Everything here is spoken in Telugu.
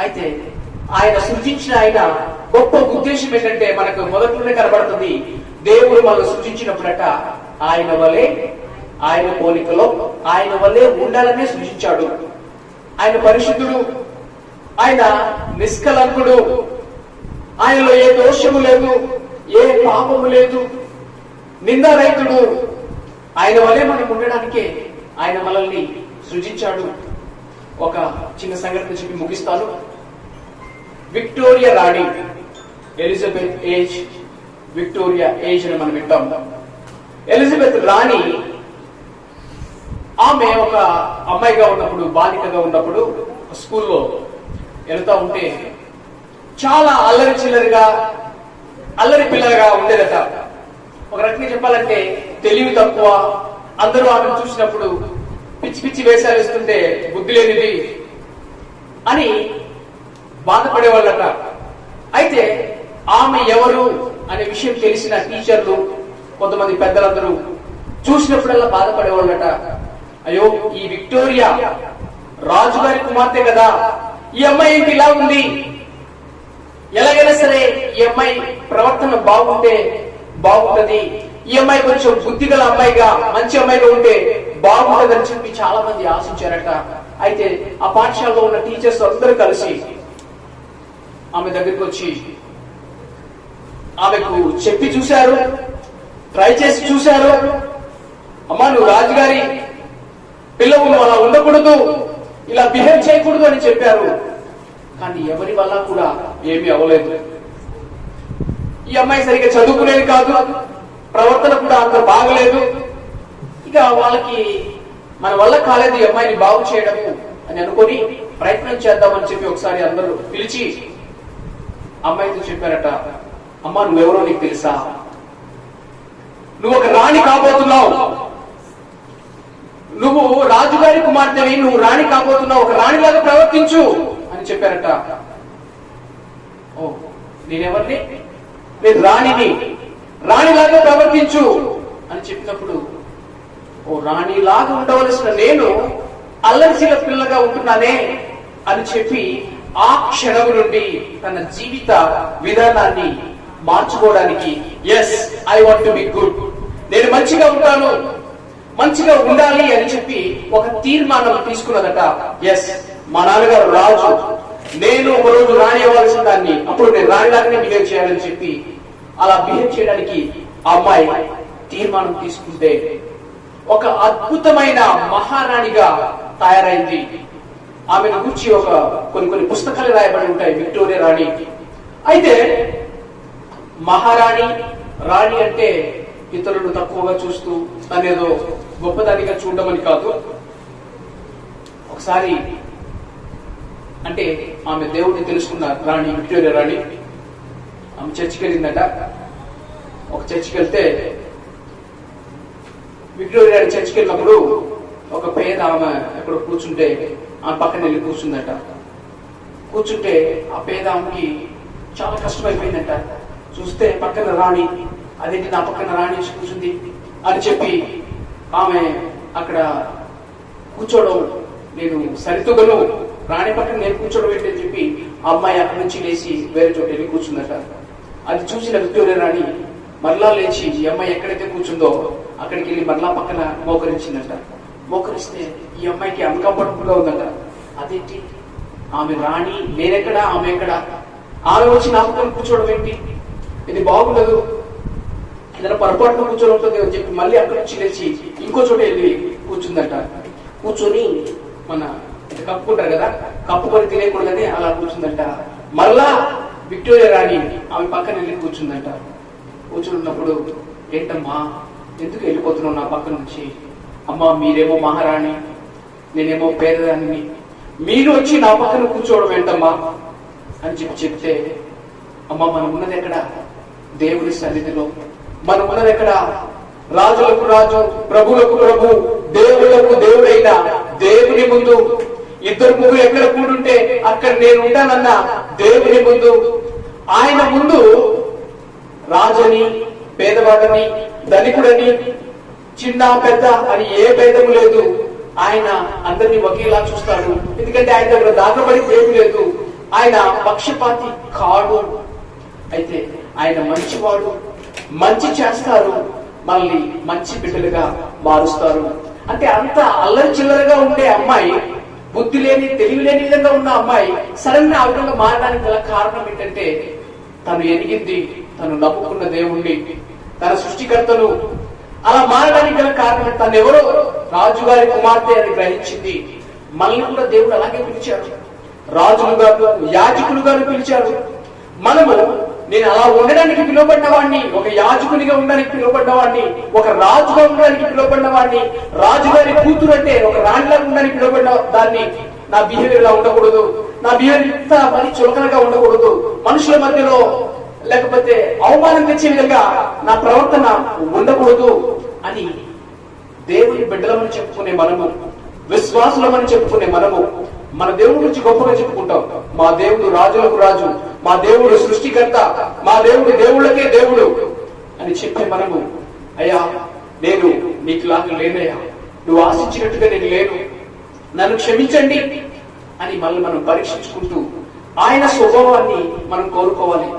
అయితే ఆయన సృజించిన ఆయన గొప్ప ఉద్దేశం ఏంటంటే మనకు మొదట్లోనే కనబడుతుంది దేవుడు మనల్ని సృజించినప్పుడట ఆయన వలె ఆయన పోలికలో ఆయన వల్లే ఉండాలనే సృజించాడు. ఆయన పరిశుద్ధుడు ఆయన నిష్కలంకుడు ఆయనలో ఏ దోషము లేదు ఏ పాపము లేదు నిందారహితుడు. ఆయన వలె మనం ఉండడానికే ఆయన మనల్ని సృజించాడు. ఒక చిన్న సంఘటన చెప్పి ముగిస్తాను. విక్టోరియా రాణి ఎలిజబెత్ ఏజ్ విక్టోరియా ఏజ్ అని మనం వింటాం. ఎలిజబెత్ రాణి ఆమె ఒక అమ్మాయిగా ఉన్నప్పుడు బాలికగా ఉన్నప్పుడు స్కూల్లో వెళ్తా ఉంటే చాలా అల్లరి చిల్లరిగా అల్లరి పిల్లలుగా ఉండేదట. ఒక రకంగా చెప్పాలంటే తెలివి తక్కువ. అందరూ ఆమెను చూసినప్పుడు పిచ్చి పిచ్చి వేషాలు వేస్తుంటే బుద్ధి లేనిది అని బాధపడేవాళ్ళట. అయితే ఆమె ఎవరు అనే విషయం తెలిసిన టీచర్లు కొంతమంది పెద్దలందరూ చూసినప్పుడల్లా బాధపడేవాళ్ళట. అయ్యో ఈ విక్టోరియా రాజుగారి కుమార్తె కదా ఈ అమ్మాయి ఏంటి ఇలా ఉంది? ఎలాగైనా సరే ఈ అమ్మాయి ప్రవర్తన బాగుంటే బాగుంటది. ఈ అమ్మాయి కొంచెం బుద్ధి గల అమ్మాయిగా మంచి అమ్మాయిగా ఉంటే బాగుండదని చెప్పి చాలా మంది ఆశించారట. అయితే ఆ పాఠశాలలో ఉన్న టీచర్స్ అందరూ కలిసి ఆమె దగ్గరికి వచ్చి ఆమెకు చెప్పి చూశారు ట్రై చేసి చూశారు. అమ్మా నువ్వు రాజుగారి పిల్లవు నువ్వు అలా ఉండకూడదు ఇలా బిహేవ్ చేయకూడదు అని చెప్పారు. కానీ ఎవరి వల్ల కూడా ఏమీ అవ్వలేదు. ఈ అమ్మాయి సరిగ్గా చదువుకునేది కాదు ప్రవర్తన కూడా అంత బాగలేదు. ఇంకా వాళ్ళకి మన వల్ల కాలేదు ఈ అమ్మాయిని బాగు చేయడము అని అనుకొని ప్రయత్నం చేద్దామని చెప్పి ఒకసారి అందరూ పిలిచి అమ్మాయితో చెప్పారట అమ్మ నువ్వెవరో నీకు తెలుసా? నువ్వు ఒక రాణి కాబోతున్నావు. నువ్వు రాజుగారి కుమార్తెని నువ్వు రాణి కాబోతున్నావు ఒక రాణిలాగా ప్రవర్తించు అని చెప్పారట. ఓ నేనెవరిని? నేను రాణిని. రాణిలాగా ప్రవర్తించు అని చెప్పినప్పుడు ఓ రాణిలాగా ఉండవలసిన నేను అల్లరిసిల పిల్లగా ఉంటున్నానే అని చెప్పి ఆ క్షణం నుండి తన జీవిత విధానాన్ని మార్చుకోవడానికి yes I want to be good నేను మంచిగా ఉంటాను మంచిగా ఉండాలి అని చెప్పి ఒక తీర్మానం తీసుకున్నదట. ఎస్ మా నాన్నగారు రాజు నేను ఒక రోజు రానివ్వాల్సిన దాన్ని అప్పుడు నేను రానిలాగానే బిహేవ్ చేయాలని చెప్పి అలా బిహేవ్ చేయడానికి ఆ అమ్మాయి తీర్మానం తీసుకుంటే ఒక అద్భుతమైన మహారాణిగా తయారైంది. ఆమెను గురించి ఒక కొన్ని కొన్ని పుస్తకాలు రాయబడి ఉంటాయి విక్టోరియా రాణి. అయితే మహారాణి రాణి అంటే ఇతరులు తక్కువగా చూస్తూ తనేదో గొప్పదానిగా చూడడం అని కాదు. ఒకసారి అంటే ఆమె దేవుడిని తెలుసుకున్న రాణి విక్టోరియా రాణి ఆమె చర్చికి వెళ్ళిందట ఒక చర్చికి వెళ్తే విక్టోరియా చర్చ్కి వెళ్ళినప్పుడు ఒక పేద ఆమె ఎక్కడ కూర్చుంటే ఆమె పక్కన వెళ్ళి కూర్చుందట. కూర్చుంటే ఆ పేద ఆమెకి చాలా కష్టమైపోయిందట. చూస్తే పక్కన రాణి అదేంటి నా పక్కన రాణి కూర్చుంది? అని చెప్పి ఆమె అక్కడ కూర్చోవడం నేను సరితుగను రాణి పక్కన నేను కూర్చోవడం ఏంటి అని చెప్పి ఆ అమ్మాయి అక్కడి నుంచి లేచి వేరే చోట వెళ్ళి కూర్చుందట. అది చూసిన విక్టోరియా రాణి మరలా లేచి ఈ అమ్మాయి ఎక్కడైతే కూర్చుందో అక్కడికి వెళ్ళి మరలా పక్కన మోకరించిందట. మోకరిస్తే ఈ అమ్మాయికి అన్కంఫర్టబుల్గా ఉందట. అదేంటి? ఆమె రాణి నేనెక్కడ ఆమె ఎక్కడ? ఆమె వచ్చి నాకు కూర్చోవడం ఏంటి? ఇది బాగుండదు. ఏదైనా పొరపాటున కూర్చొని ఉంటుంది అని చెప్పి మళ్ళీ అక్కడి నుంచి లేచి ఇంకో చోట వెళ్ళి కూర్చుందంట. కూర్చొని మన కప్పుకుంటారు కదా కప్పుకొని తినేయకూడదని అలా కూర్చుందంట. మళ్ళా విక్టోరియా రాణి ఆమె పక్కన వెళ్ళి కూర్చుందంట. కూర్చున్నప్పుడు ఏంటమ్మా? ఎందుకు వెళ్ళిపోతున్నావు నా పక్క నుంచి? అమ్మా మీరేమో మహారాణి నేనేమో పేదదాన్ని మీరు వచ్చి నా పక్కన కూర్చోవడం ఏంటమ్మా? అని చెప్పి చెప్తే అమ్మ మనం ఉన్నది ఎక్కడ? దేవుని సన్నిధిలో. మనం ఉన్నది ఎక్కడ? రాజులకు రాజు ప్రభులకు ప్రభు దేవులకు దేవుడైన దేవుని ముందు. ఇద్దరు ముగ్గురు ఎక్కడ కూడుంటే అక్కడ నేను ఉంటానన్న దేవుని ముందు. ఆయన ముందు రాజని పేదవాడని ధనికుడని చిన్న పెద్ద అని ఏ భేదము లేదు. ఆయన అందరినీ ఒకేలా చూస్తాడు. ఎందుకంటే ఆయన దగ్గర దాకబడి ఏమి లేదు. ఆయన పక్షపాతి కాడు. అయితే ఆయన మంచివాడు. మంచి చేస్తారు. మనల్ని మంచి బిడ్డలుగా మారుస్తారు. అంటే అంత అల్లరి చిల్లరగా ఉండే అమ్మాయి బుద్ధి లేని తెలివి లేని విధంగా ఉన్న అమ్మాయి సడన్గా ఆ విధంగా మారడానికి గల కారణం ఏంటంటే తను ఎదిగింది తను నమ్ముకున్న దేవుణ్ణి తన సృష్టికర్తను అలా మారడానికి గల కారణం తను ఎవరో రాజుగారి కుమార్తె అని గ్రహించింది. మనల్ని కూడా దేవుడు అలాగే పిలిచాడు. రాజులుగా యాజకులుగా పిలిచాడు. మనము నేను అలా ఉండడానికి పిలువబడ్డవాడిని ఒక యాజకునిగా ఉండడానికి పిలువబడ్డవాడిని ఒక రాజుగా ఉండడానికి పిలువబడ్డవాడిని రాజుగారి కూతురు అంటే ఒక రాణిలా ఉండడానికి పిలువబడ్డ దాన్ని నా బిహేవియర్ ఇలా ఉండకూడదు. నా బిహేవియర్ ఇంత మరి చులకనగా ఉండకూడదు. మనుషుల మధ్యలో లేకపోతే అవమానం తెచ్చే విధంగా నా ప్రవర్తన ఉండకూడదు అని దేవుని బిడ్డలమని చెప్పుకునే మనము విశ్వాసులమని చెప్పుకునే మనము మన దేవుడి గురించి గొప్పగా చెప్పుకుంటాం. మా దేవుడు రాజులకు రాజు మా దేవుడు సృష్టికర్త మా దేవుడు దేవుళ్ళకే దేవుడు అని చెప్పే మనము అయ్యా నేను నీకు లాగా లేనయ్యా. నువ్వు ఆశించినట్టుగా నేను లేను. నన్ను క్షమించండి అని మళ్ళీ మనం పరీక్షించుకుంటూ ఆయన స్వభావాన్ని మనం కోరుకోవాలి.